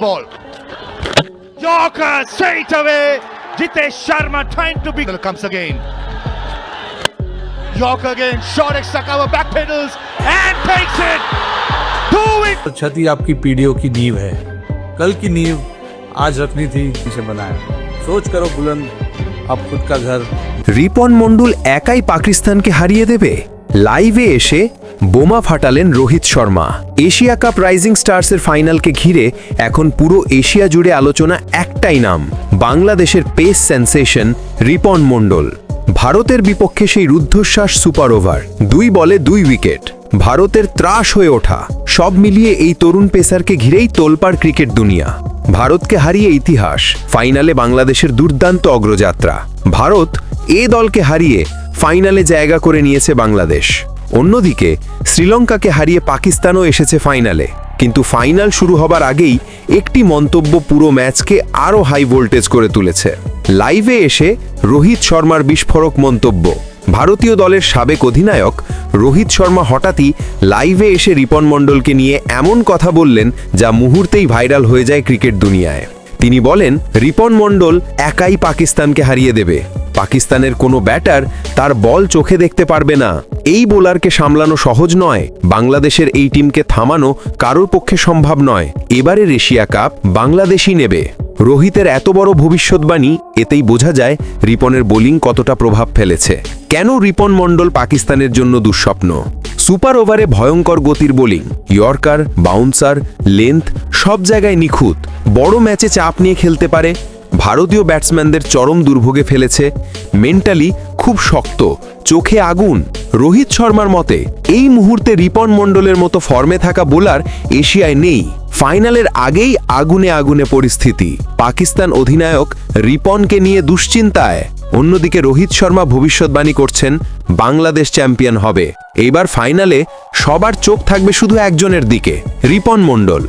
ball. Yorker straight away. Jitesh Sharma trying to be. Comes again. Yorker again. Short extra cover. Back pedals and takes it. Two it. छठी आपकी पीढ़ियों की नींव है कल की नींव आज रखनी थी इसे बनाया सोच करो बुलंद अब खुद का घर রিপন মণ্ডল একাই পাকিস্তানকে হারিয়ে দেবে লাইভে এসে বোমা ফাটালেন Rohit Sharma. Asia cup rising স্টার্সের ফাইনালকে ঘিরে এখন পুরো এশিয়া জুড়ে আলোচনা একটাই নাম, বাংলাদেশের পেস সেন্সেশন রিপন মণ্ডল। ভারতের বিপক্ষে সেই রুদ্ধশ্বাস সুপার ওভার, দুই বলে দুই উইকেট। ভারতের ত্রাস হয়ে ওঠা, সব মিলিয়ে এই তরুণ পেসারকে ঘিরেই তোলপাড় ক্রিকেট দুনিয়া। ভারতকে হারিয়ে ইতিহাস, ফাইনালে বাংলাদেশের দুর্দান্ত অগ্রযাত্রা। ভারত এ দলকে হারিয়ে ফাইনালে জায়গা করে নিয়েছে বাংলাদেশ। অন্যদিকে, শ্রীলঙ্কাকে হারিয়ে পাকিস্তানও এসেছে ফাইনালে। কিন্তু ফাইনাল শুরু হবার আগেই একটি মন্তব্য পুরো ম্যাচকে আরও হাই ভোল্টেজ করে তুলেছে। লাইভে এসে রোহিত শর্মার বিস্ফোরক মন্তব্য। ভারতীয় দলের সাবেক অধিনায়ক রোহিত শর্মা হঠাৎই লাইভে এসে রিপন মণ্ডলকে নিয়ে এমন কথা বললেন যা মুহূর্তেই ভাইরাল হয়ে যায় ক্রিকেট দুনিয়ায়। তিনি বলেন, রিপন মণ্ডল একাই পাকিস্তানকে হারিয়ে দেবে। পাকিস্তানের কোনো ব্যাটার তার বল চোখে দেখতে পারবে না। এই বোলারকে সামলানো সহজ নয়, বাংলাদেশের এই টিমকে থামানো কারোর পক্ষে সম্ভব নয়। এবারের এশিয়া কাপ বাংলাদেশই নেবে। রোহিতের এত বড় ভবিষ্যৎবাণী, এতেই বোঝা যায় রিপনের বোলিং কতটা প্রভাব ফেলেছে। কেন রিপন মণ্ডল পাকিস্তানের জন্য দুঃস্বপ্ন? সুপার ওভারে ভয়ঙ্কর গতির বোলিং, ইয়র্কার, বাউন্সার, লেন্থ, সব জায়গায় নিখুঁত। বড় ম্যাচে চাপ নিয়ে খেলতে পারে ভারতীয় ব্যাটসম্যানদের চরম দুর্ভোগে ফেলেছে, মেন্টালি খুব শক্ত, চোখে আগুন। রোহিত শর্মার মতে, এই মুহূর্তে রিপন মণ্ডলের মতো ফর্মে থাকা বোলার এশিয়ায় নেই। ফাইনালের আগেই আগুনে আগুনে পরিস্থিতি। পাকিস্তান অধিনায়ক রিপনকে নিয়ে দুশ্চিন্তায়। অন্যদিকে রোহিত শর্মা ভবিষ্যৎবাণী করছেন, বাংলাদেশ চ্যাম্পিয়ন হবে। এইবার ফাইনালে সবার চোখ থাকবে শুধু একজনের দিকে, রিপন মণ্ডল।